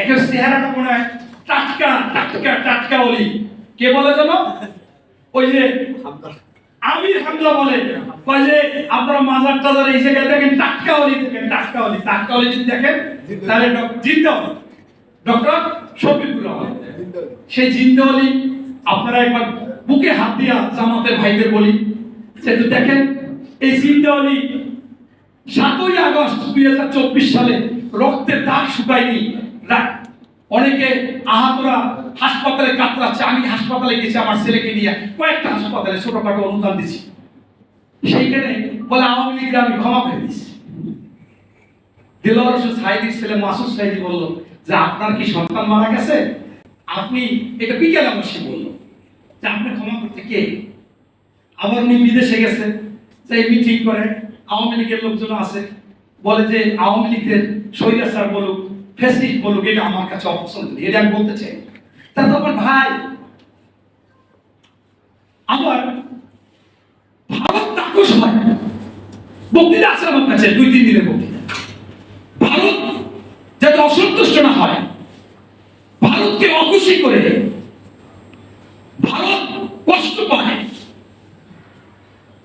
একের চেহারাটা মনে হয় টাটকা টাটকা টাটকা বলি। কে বলে যেন ওই যে আমির হামজা বলে। কয় যে আপনারা মাজার টাজার এই জায়গায় দেখেন টাটকা অলি দেখেন টাটকা অলি টাটকা অলি যদি দেখেন তাহলে জিন্দা ডক্টর শফিকুর রহমান। সেই জিন্দা অলি আপনারা একবার বুকে হাত দিয়া জামাতের ভাইদের বলি। একটু দেখেন এই জিন্দা অলি সাতই আগস্ট দুই হাজার চব্বিশ সালে রক্তের দাগ শুকায়নি। অনেকে আহাতরা হাসপাতালে কাতরাচ্ছে, আমি হাসপাতালে গেছি, আমার ছেলেকে নিয়ে কয়েকটা হাসপাতালে ছোটখাটো অনুদান দিছি সেইখানে বলে, আওয়ামী লীগের আমি ক্ষমা করে দিছি দিলওয়ার হোসেন সাইদির ছেলে মাসুদ সাইদি বলল, যে আপনার কি সন্তান মারা গেছে? আপনি, এটা বিকেল অবশ্যই বলল, যে আপনি ক্ষমা করতে কে? আবার উনি বিদেশে গেছে সেই মিটিং করে, আওয়ামী লীগের লোকজন আছে, বলে যে, আওয়ামী লীগের স্বৈরাচার বলুক বলুক, এটা আমার কাছে অপছন্দ এটা আমি বলতে চাই। তখন ভাই ভারত নাকশ হয়। বক্তৃতা আছে আমার কাছে, দুই তিন দিনের বক্তৃতা ভারত যাতে অসন্তুষ্ট না হয়, ভারতকে অখুশি করে ভারত কষ্ট পায়।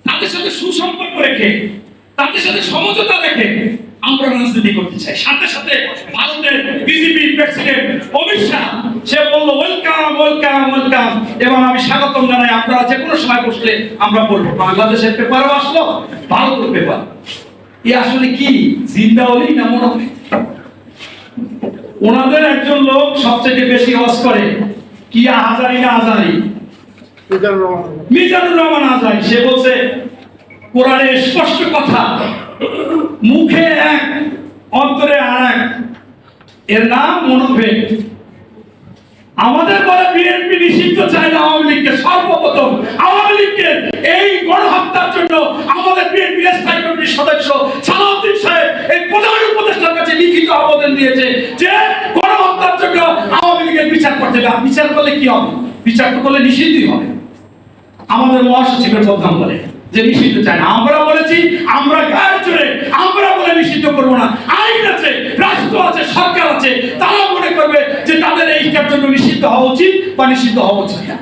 তাদের সাথে সুসম্পর্ক রেখে, তাদের সাথে সমঝোতা রেখে আমরা রাজনীতি করতে চাই। সাথে সাথে ভারতের বিজেপি প্রেসিডেন্ট অমিত শাহ সে বলল ওয়েলকাম ওয়েলকাম ওয়েলকাম এবং আমি স্বাগতম জানাই আপনারা যে কোনো সময় বসলে আমরা বলব। বাংলাদেশের পেপারও আসলো ভারতের পেপার এ আসলে কি জিন্দাওয়ালি না মনে হয়? ওনাদের একজন লোক সবচেয়ে বেশি হজ করে কি আজারি না আজারি মিজানুর রহমান। আজারি সে বলছে কোরআনের স্পষ্ট কথা মুখে অন্তরে আর এক এর নাম মনোভেদ আমাদের বলে বিএনপি নিষিদ্ধ চায় না আওয়ামী লীগকে সর্বপ্রথম, আওয়ামী লীগকে এই গণহত্যার জন্য আমাদের বিএনপি স্থায়ী কমিটির সদস্য সালাউদ্দিন সাহেব এই প্রধান উপদেষ্টার কাছে লিখিত আবেদন দিয়েছে যে গণহত্যার জন্য আওয়ামী লীগের বিচার করতে হবে। বিচার করলে কি হবে? বিচার তো করলে নিষিদ্ধই হবে। আমাদের মহাসচিবের প্রধান বলে যে নিষিদ্ধ চায় না। আমরা বলেছি, আমরা বলে নিষিদ্ধ করব না আইন আছে রাষ্ট্র আছে সরকার আছে তারা মনে করবে যে তাদের এইটার জন্য নিষিদ্ধ হওয়া উচিত বা নিষিদ্ধ হওয়া উচিত না।